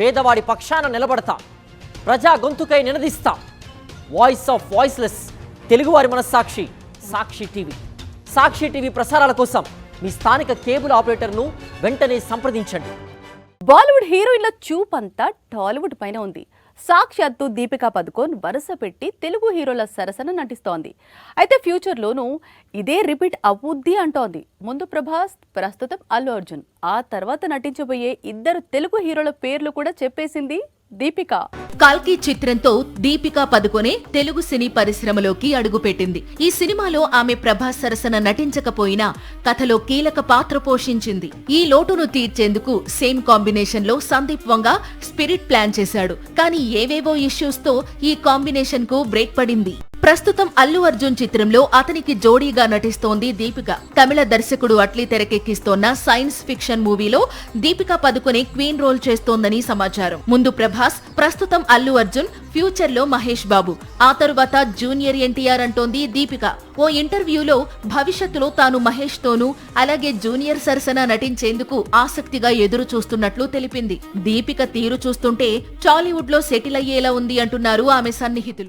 పేదవాడి పక్షాన నిలబడతా. ప్రజా గొంతుకై నినదిస్తా. వాయిస్ ఆఫ్ వాయిస్లెస్ తెలుగువారి మనస్సాక్షి సాక్షి టీవీ. సాక్షి టీవీ ప్రసారాల కోసం మీ స్థానిక కేబుల్ ఆపరేటర్ను వెంటనే సంప్రదించండి. బాలీవుడ్ హీరోయిన్ల చూపంతా టాలీవుడ్ పైన ఉంది. సాక్షాత్తు దీపికా పదుకోన్ వరుస పెట్టి తెలుగు హీరోల సరసన నటిస్తోంది. అయితే ఫ్యూచర్లోనూ ఇదే రిపీట్ అవుద్ది అంటోంది. ముందు ప్రభాస్ ప్రస్తుతం అల్లు అర్జున్. ఆ తర్వాత నటించబోయే ఇద్దరు తెలుగు హీరోల పేర్లు కూడా చెప్పేసింది దీపిక. కల్కి చిత్రంతో దీపికా పదుకొనే తెలుగు సినీ పరిశ్రమలోకి అడుగుపెట్టింది. ఈ సినిమాలో ఆమె ప్రభాస్ సరసన నటించకపోయినా కథలో కీలక పాత్ర పోషించింది. ఈ లోటును తీర్చేందుకు సేమ్ కాంబినేషన్లో సందీప్ వంగ స్పిరిట్ ప్లాన్ చేశాడు. కానీ ఏవేవో ఇష్యూస్తో ఈ కాంబినేషన్కు బ్రేక్ పడింది. ప్రస్తుతం అల్లు అర్జున్ చిత్రంలో అతనికి జోడీగా నటిస్తోంది దీపిక. తమిళ దర్శకుడు అట్లీ తెరకెక్కిస్తోన్న సైన్స్ ఫిక్షన్ మూవీలో దీపిక పదుకునే క్వీన్ రోల్ చేస్తోందని సమాచారం. ముందు ప్రభాస్ ప్రస్తుతం అల్లు అర్జున్ ఫ్యూచర్లో మహేష్ బాబు. ఆ తరువాత జూనియర్ ఎన్టీఆర్ అంటోంది దీపిక. ఓ ఇంటర్వ్యూలో భవిష్యత్తులో తాను మహేష్ తోనూ అలాగే జూనియర్ సరసన నటించేందుకు ఆసక్తిగా ఎదురు చూస్తున్నట్లు తెలిపింది. దీపిక తీరు చూస్తుంటే టాలీవుడ్లో సెటిల్ అయ్యేలా ఉంది అంటున్నారు ఆమె సన్నిహితులు.